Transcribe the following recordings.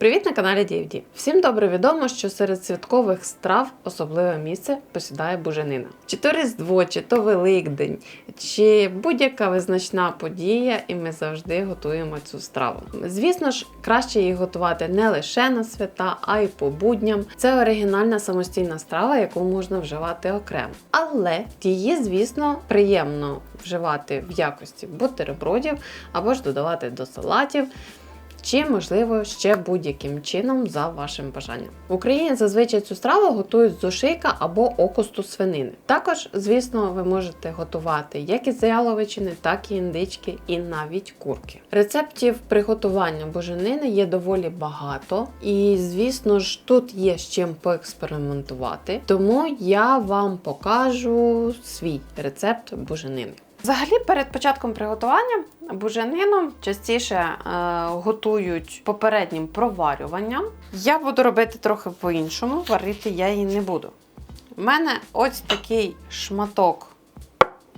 Привіт на каналі DFD. Всім добре відомо, що серед святкових страв особливе місце посідає буженина. Чи то Різдво, чи то Великдень, чи будь-яка визначна подія, і ми завжди готуємо цю страву. Звісно ж, краще її готувати не лише на свята, а й по будням. Це оригінальна самостійна страва, яку можна вживати окремо. Але її, звісно, приємно вживати в якості бутербродів або ж додавати до салатів чи, можливо, ще будь-яким чином за вашим бажанням. В Україні зазвичай цю страву готують з ошийка або окусту свинини. Також, звісно, ви можете готувати як із яловичини, так і індички, і навіть курки. Рецептів приготування буженини є доволі багато, і, звісно ж, тут є з чим поекспериментувати. Тому я вам покажу свій рецепт буженини. Взагалі, перед початком приготування буженину частіше е, готують попереднім проварюванням. Я буду робити трохи по-іншому, варити я її не буду. У мене ось такий шматок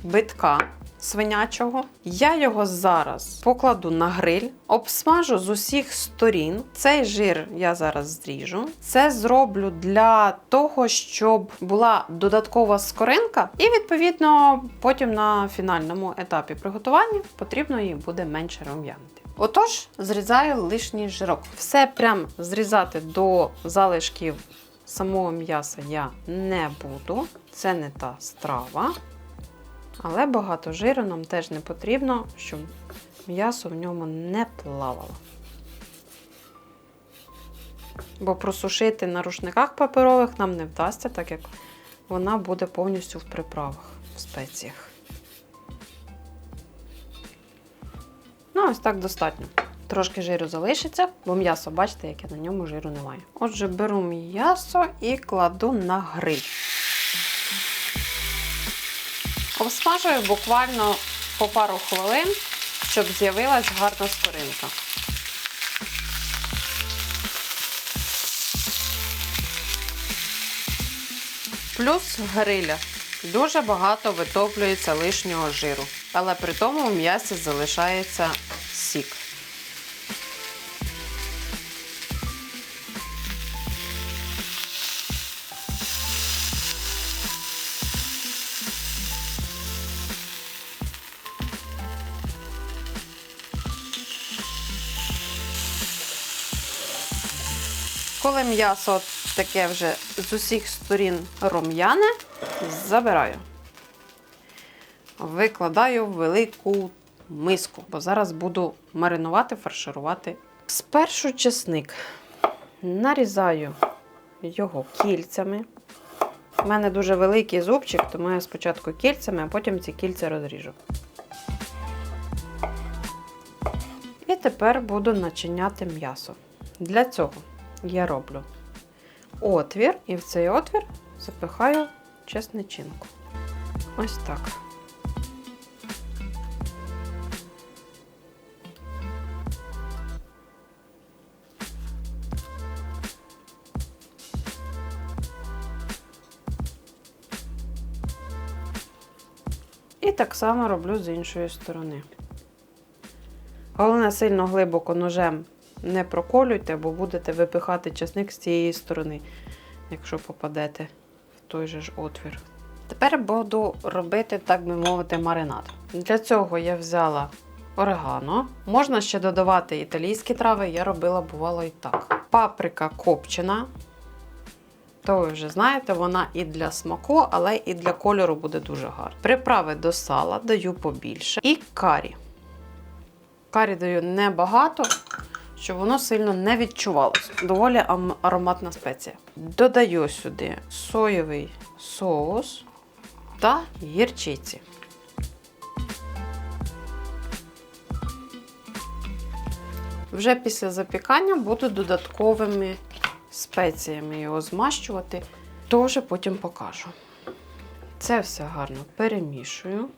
битка свинячого. Я його зараз покладу на гриль, обсмажу з усіх сторін. Цей жир я зараз зріжу. Це зроблю для того, щоб була додаткова скоринка, і відповідно потім на фінальному етапі приготування потрібно її буде менше рум'янити. Отож, зрізаю лишній жирок. Все прям зрізати до залишків самого м'яса я не буду. Це не та страва. Але багато жиру нам теж не потрібно, щоб м'ясо в ньому не плавало. Бо просушити на рушниках паперових нам не вдасться, так як вона буде повністю в приправах, в спеціях. Ну, ось так достатньо. Трошки жиру залишиться, бо м'ясо, бачите, яке на ньому жиру немає. Отже, беру м'ясо і кладу на гриль. Обсмажую буквально по пару хвилин, щоб з'явилась гарна скоринка. Плюс гриля. Дуже багато витоплюється лишнього жиру, але при тому в м'ясі залишається сік. Коли м'ясо таке вже з усіх сторін рум'яне, забираю. Викладаю в велику миску, бо зараз буду маринувати, фарширувати. Спершу чесник нарізаю його кільцями. У мене дуже великий зубчик, тому я спочатку кільцями, а потім ці кільця розріжу. І тепер буду начиняти м'ясо. Для цього я роблю отвір, і в цей отвір запихаю чесничинку. Ось так. І так само роблю з іншої сторони. Головне, сильно глибоко ножем не проколюйте, бо будете випихати часник з цієї сторони, якщо попадете в той же ж отвір. Тепер буду робити, так би мовити, маринад. Для цього я взяла орегано. Можна ще додавати італійські трави, я робила, бувало, і так. Паприка копчена. То ви вже знаєте, вона і для смаку, але і для кольору буде дуже гарно. Приправи до сала даю побільше. І карі. Карі даю небагато, щоб воно сильно не відчувалося. Доволі ароматна спеція. Додаю сюди соєвий соус та гірчиці. Вже після запікання буду додатковими спеціями його змащувати, теж потім покажу. Це все гарно перемішую.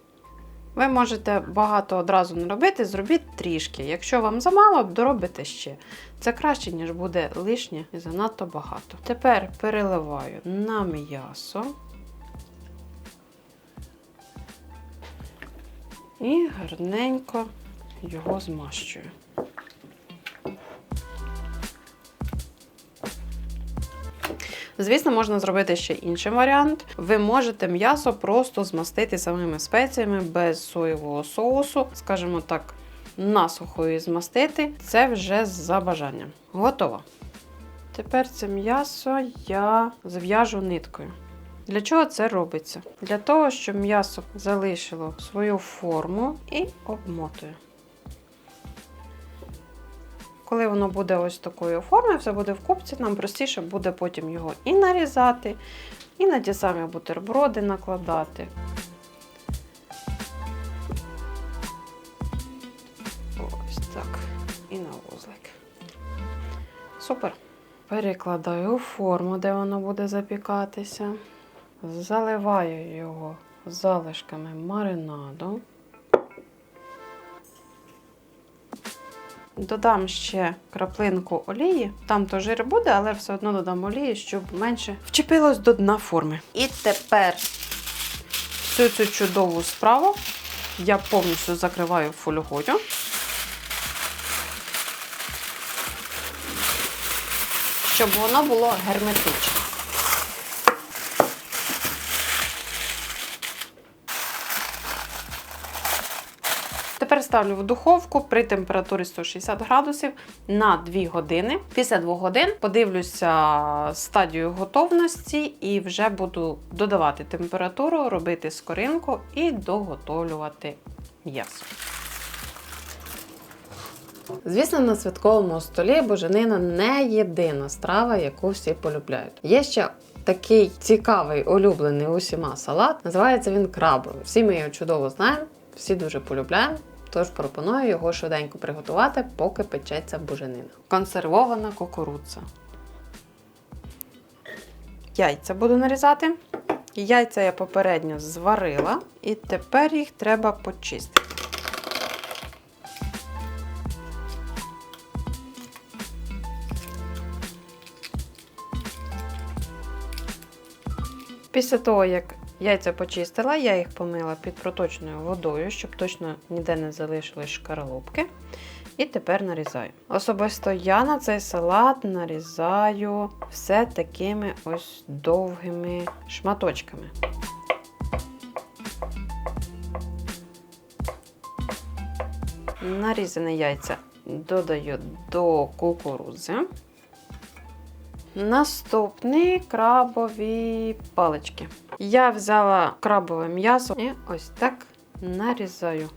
Ви можете багато одразу не робити, зробіть трішки. Якщо вам замало, доробите ще. Це краще, ніж буде лишнє і занадто багато. Тепер переливаю на м'ясо. І гарненько його змащую. Звісно, можна зробити ще інший варіант. Ви можете м'ясо просто змастити самими спеціями без соєвого соусу, скажімо так, насухо її змастити. Це вже за бажанням. Готово. Тепер це м'ясо я зв'яжу ниткою. Для чого це робиться? Для того, щоб м'ясо залишило свою форму і обмотую. Коли воно буде ось такої форми, все буде в купці, нам простіше буде потім його і нарізати, і на ті самі бутерброди накладати. Ось так. І на вузлик. Супер. Перекладаю у форму, де воно буде запікатися. Заливаю його залишками маринаду. Додам ще краплинку олії. Там то жир буде, але все одно додам олії, щоб менше вчепилось до дна форми. І тепер всю цю чудову справу я повністю закриваю фольгою. Щоб воно було герметичне. Тепер ставлю в духовку при температурі 160 градусів на 2 години. Після 2 годин подивлюся стадію готовності і вже буду додавати температуру, робити скоринку і доготовлювати м'ясо. Звісно, на святковому столі боженина не єдина страва, яку всі полюбляють. Є ще такий цікавий, улюблений усіма салат. Називається він крабовий. Всі ми його чудово знаємо, всі дуже полюбляємо. Тож пропоную його швиденько приготувати, поки печеться буженина. Консервована кукурудза. Яйця буду нарізати. Яйця я попередньо зварила, і тепер їх треба почистити. Після того, як яйця почистила, я їх помила під проточною водою, щоб точно ніде не залишились шкаралупки. І тепер нарізаю. Особисто я на цей салат нарізаю все такими ось довгими шматочками. Нарізане яйця додаю до кукурудзи. Наступні крабові палички. Я взяла крабове м'ясо і ось так нарізаю.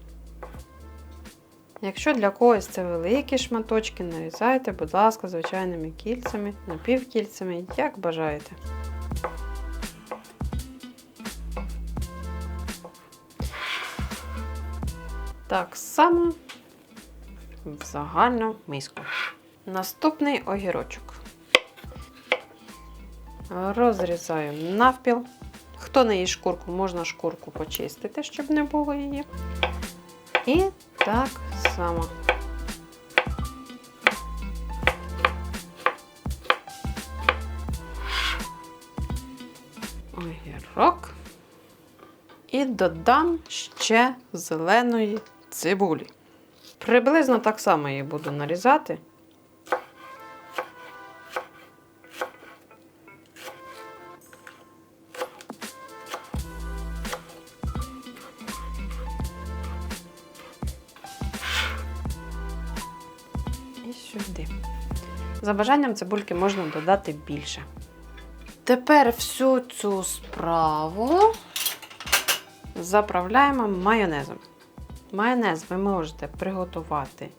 Якщо для когось це великі шматочки, нарізайте, будь ласка, звичайними кільцями, напівкільцями, як бажаєте. Так само в загальну миску. Наступний огірочок. Розрізаю навпіл. Хто не їсть шкурку, можна шкурку почистити, щоб не було її. І так само. Огірок. І додам ще зеленої цибулі. Приблизно так само її буду нарізати. За бажанням цибульки можна додати більше. Тепер всю цю справу заправляємо майонезом. Майонез ви можете приготувати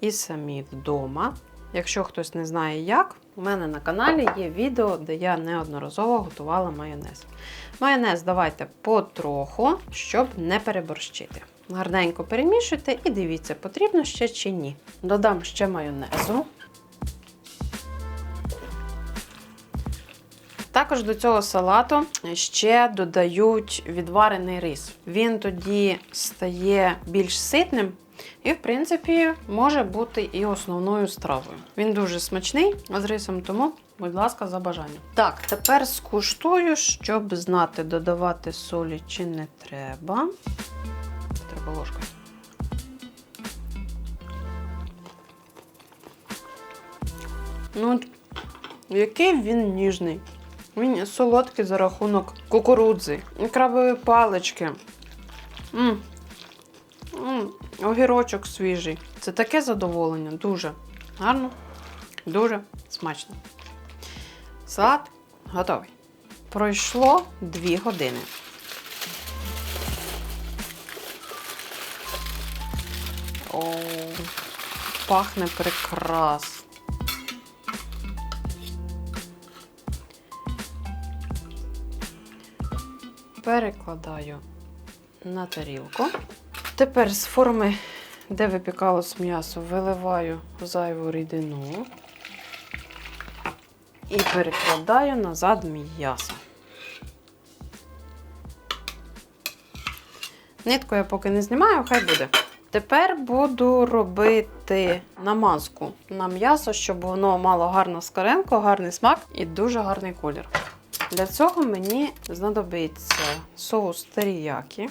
і самі вдома. Якщо хтось не знає як, у мене на каналі є відео, де я неодноразово готувала майонез. Майонез давайте потроху, щоб не переборщити. Гарненько перемішуйте і дивіться, потрібно ще чи ні. Додам ще майонезу. Також до цього салату ще додають відварений рис. Він тоді стає більш ситним і, в принципі, може бути і основною стравою. Він дуже смачний з рисом, тому, будь ласка, за бажанням. Так, тепер скуштую, щоб знати, додавати солі чи не треба. Треба ложкою. Ну, який він ніжний. Він солодкий за рахунок кукурудзи крабові палички. М. М. Огірочок свіжий. Це таке задоволення. Дуже гарно, дуже смачно. Салат готовий. Пройшло 2 години. О, пахне прекрасно. Перекладаю на тарілку. Тепер з форми, де випікалось м'ясо, виливаю зайву рідину і перекладаю назад м'ясо. Нитку я поки не знімаю, хай буде. Тепер буду робити намазку на м'ясо, щоб воно мало гарну скоринку, гарний смак і дуже гарний колір. Для цього мені знадобиться соус теріякі.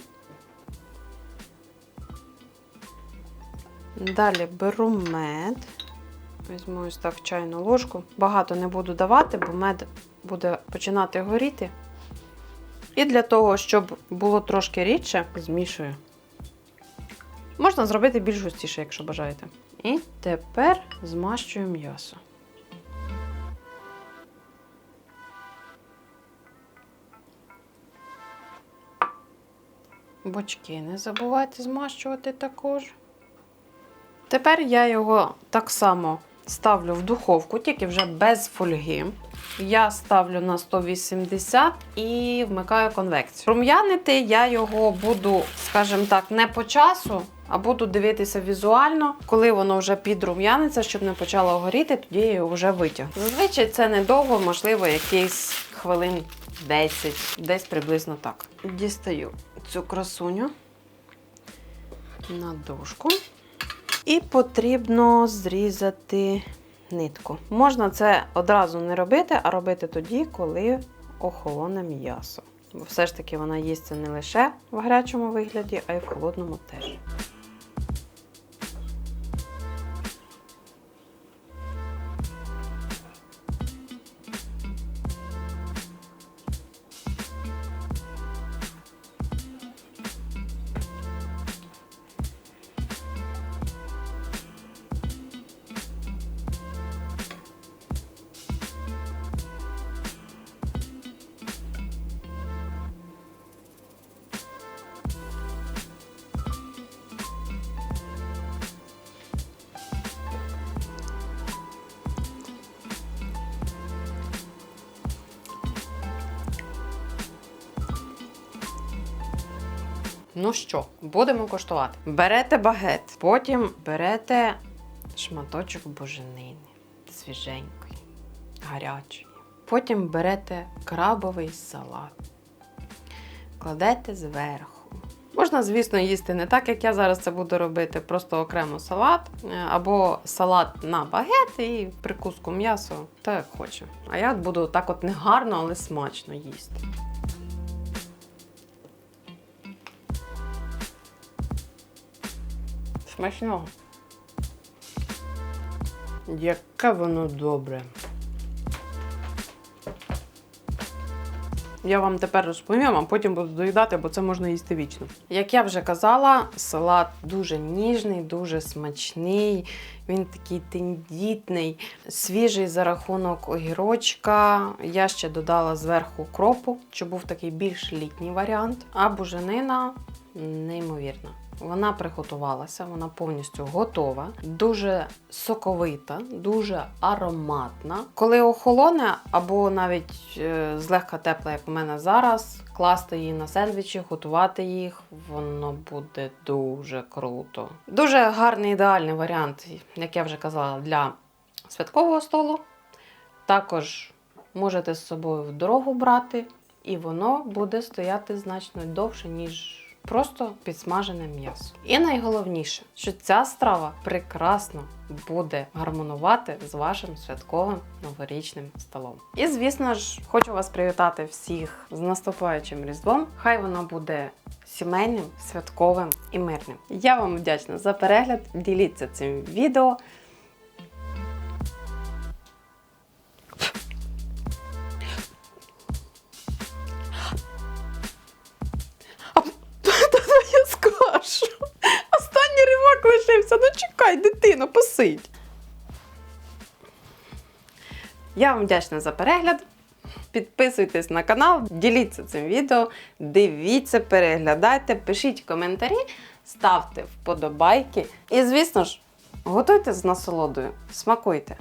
Далі беру мед. Візьму ось так чайну ложку. Багато не буду давати, бо мед буде починати горіти. І для того, щоб було трошки рідше, змішую. Можна зробити більш густіше, якщо бажаєте. І тепер змащую м'ясо. Бочки не забувайте змащувати також. Тепер я його так само ставлю в духовку, тільки вже без фольги. Я ставлю на 180 і вмикаю конвекцію. Рум'янити я його буду, скажімо так, не по часу, а буду дивитися візуально, коли воно вже підрум'яниться, щоб не почало горіти, тоді я його вже витягну. Зазвичай це недовго, можливо, якийсь хвилин 10, десь приблизно так. Дістаю цю красуню на дошку. І потрібно зрізати нитку. Можна це одразу не робити, а робити тоді, коли охолоне м'ясо. Бо все ж таки вона їсться не лише в гарячому вигляді, а й в холодному теж. Ну що, будемо коштувати. Берете багет, потім берете шматочок буженини свіженької, гарячої. Потім берете крабовий салат, кладете зверху. Можна, звісно, їсти не так, як я зараз це буду робити, просто окремо салат, е, або салат на багет і прикуску м'ясо, так як хочу. А я буду так от не але смачно їсти. Смачного. Яке воно добре. Я вам тепер розповім, а потім буду доїдати, бо це можна їсти вічно. Як я вже казала, салат дуже ніжний, дуже смачний. Він такий тендітний, свіжий за рахунок огірочка. Я ще додала зверху кропу, щоб був такий більш літній варіант. А буженина неймовірна. Вона приготувалася, вона повністю готова, дуже соковита, дуже ароматна. Коли охолоне, або навіть е, злегка тепла, як у мене зараз, класти її на сендвічі, готувати їх, воно буде дуже круто. Дуже гарний ідеальний варіант, як я вже казала, для святкового столу. Також можете з собою в дорогу брати, і воно буде стояти значно довше, ніж просто підсмажене м'ясо. І найголовніше, що ця страва прекрасно буде гармонувати з вашим святковим новорічним столом. І, звісно ж, хочу вас привітати всіх з наступаючим різдвом. Хай воно буде сімейним, святковим і мирним. Я вам вдячна за перегляд. Діліться цим відео. Просить. Я вам вдячна за перегляд. Підписуйтесь на канал, діліться цим відео, дивіться, переглядайте, пишіть коментарі, ставте вподобайки. І, звісно ж, готуйте з насолодою, смакуйте.